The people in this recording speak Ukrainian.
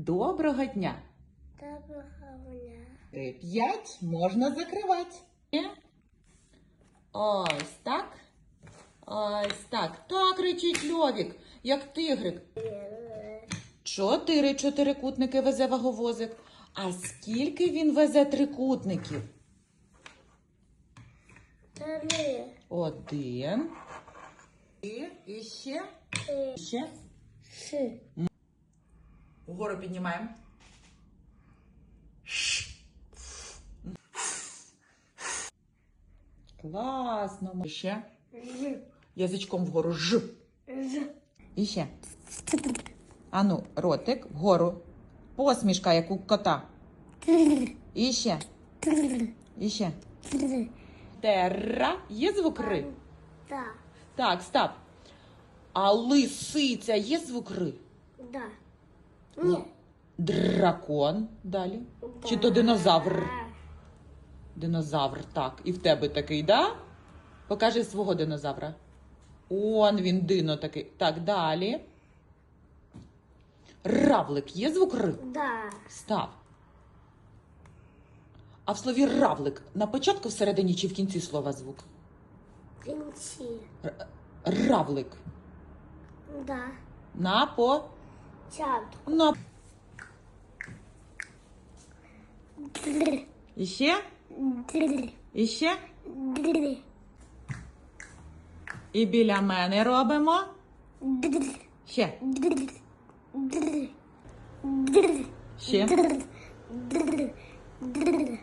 Доброго дня. Доброго дня. Е, П'ять можна закривати. Ось так. Ось так. Так кричить Льовік, як тигрик. Чотири чотирикутники везе ваговозик. А скільки він везе трикутників? Три. Один. І, і ще. Три. Ще. Ши. Вгору піднімаємо. Класно. Ще. Язичком вгору ж. І ще. Ану, ротик вгору. Посмішка, як у кота. І ще. І ще. Терра. Є звук ри? Да. Так, стоп. А лисиця є звук ри? Да. Ні. Дракон. Далі. Чи то динозавр? Динозавр, так. І в тебе такий, да? Покажи свого динозавра. Он він дино такий. Так, далі. Равлик. Є звук Р? Да. Став. А в слові равлик на початку, всередині чи в кінці слова звук? Кінці. Р- Равлик. Да. На по. Чат. На. Три. Іще? Три. Іще? Три. І біля мене робимо. Три. Ще. Три. Три. Три. Ще. Три. Три.